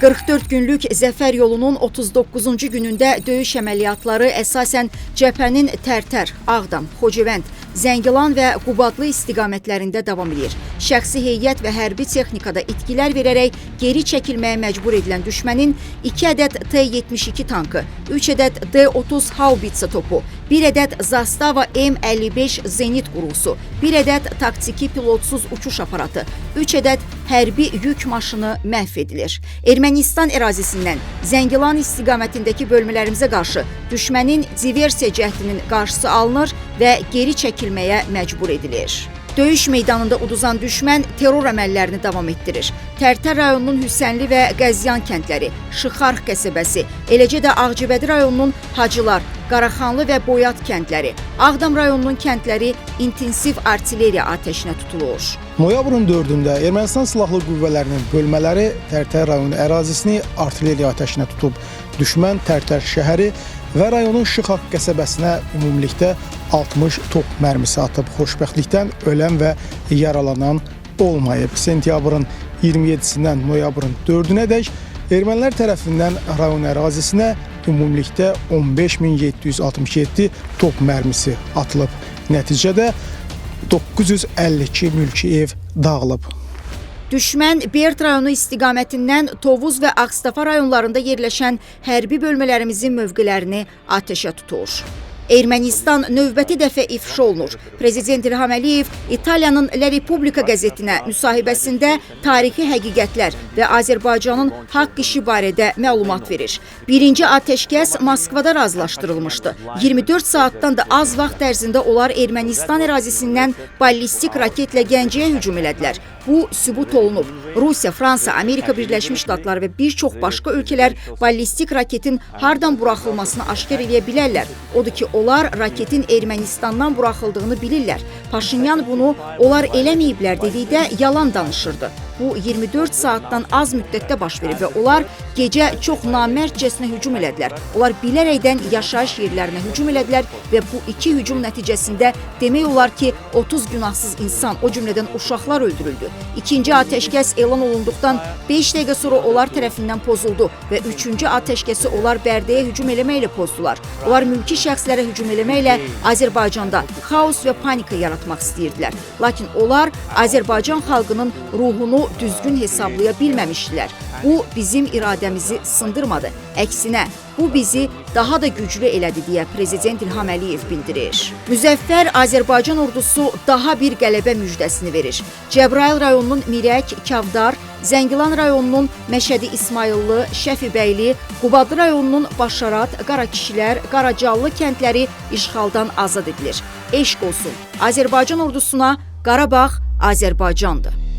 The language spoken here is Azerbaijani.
44 günlük zəfər yolunun 39-cu günündə döyüş əməliyyatları əsasən cəbhənin Tərtər, Ağdam, Xocavənd, Zəngilan və Qubadlı istiqamətlərində davam edir. Şəxsi heyət və hərbi texnikada itkilər verərək geri çəkilməyə məcbur edilən düşmənin 2 ədəd T-72 tankı, 3 ədəd D-30 haubitsa topu, 1 ədəd Zastava M-55 zenit qurusu, 1 ədəd taktiki pilotsuz uçuş aparatı, 3 ədəd hərbi yük maşını məhv edilir. Ermənistan ərazisindən Zəngilan istiqamətindəki bölmələrimizə qarşı düşmənin diversiya cəhdinin qarşısı alınır və geri çəkilməyə məcbur edilir. Döyüş meydanında uduzan düşmən terror əməllərini davam etdirir. Tərtər rayonunun Hüsənli və Qəzyan kəndləri, Şıxarx qəsəbəsi, eləcə də Ağcabədi rayonunun Hacılar, Qaraxanlı və Boyat kəndləri, Ağdam rayonunun kəndləri intensiv artilleriya atəşinə tutulur. Noyabrın 4-də Ermənistan Silahlı Qüvvələrinin bölmələri Tərtər rayonu ərazisini artilleriya atəşinə tutub. Düşmən Tərtər şəhəri və rayonun Şıxaq qəsəbəsinə ümumilikdə 60 top mərmisi atıb. Xoşbəxtlikdən ölən və yaralanan olmayıb. Sentyabrın 27-sindən noyabrın 4-ədək ermənilər tərəfindən rayon ərazisinə ümumilikdə 15767 top mərmisi atılıb. Nəticədə 952 mülki ev dağılıb. Düşmən Bert rayonu istiqamətindən Tovuz və Ağstafa rayonlarında yerləşən hərbi bölmələrimizin mövqelərini atəşə tutur. Ermənistan növbəti dəfə ifşa olunur. Prezident İlham Əliyev İtaliyanın La Repubblica qəzetinə müsahibəsində tarixi həqiqətlər və Azərbaycanın haqq işi barədə məlumat verir. Birinci atəşkəs Moskvada razılaşdırılmışdı. 24 saatdan da az vaxt ərzində onlar Ermənistan ərazisindən ballistik raketlə Gəncəyə hücum elədilər. Bu sübut olunub. Rusiya, Fransa, Amerika Birləşmiş Ştatları və bir çox başqa ölkələr ballistik raketin hardan buraxılmasını aşkar edə bilərlər. Odur ki, onlar raketin Ermənistandan buraxıldığını bilirlər. Paşinyan bunu onlar eləməyiblər dedikdə yalan danışırdı. Bu 24 saatdan az müddətdə baş verib və onlar gecə çox namərdcəsinə hücum elədilər. Onlar bilərəkdən yaşayış yerlərinə hücum elədilər və bu iki hücum nəticəsində demək olar ki, 30 günahsız insan, o cümlədən uşaqlar öldürüldü. İkinci atəşkəs elan olunduqdan 5 dəqiqə sonra onlar tərəfindən pozuldu və üçüncü atəşkəsi onlar Bərdəyə hücum eləməklə pozdular. Onlar mülki şəxslərə hücum eləməklə Azərbaycanda xaos və panika yaratmaq istəyirdilər. Lakin onlar Azərbaycan xalqının ruhunu düzgün hesablaya bilməmişdilər. Bu bizim iradəmizi sındırmadı. Əksinə, bu bizi daha da güclü elədi deyə prezident İlham Əliyev bildirir. Müzəffər Azərbaycan ordusu daha bir qələbə müjdəsini verir. Cəbrayıl rayonunun Mirək, Kavdar, Zəngilan rayonunun Məşədi İsmayıllı, Şəfibəyli, Qubadlı rayonunun Başarat, Qarakişilər, Qaracallı kəndləri işğaldan azad edilir. Eşq olsun. Azərbaycan ordusuna Qarabağ Azərbaycandır.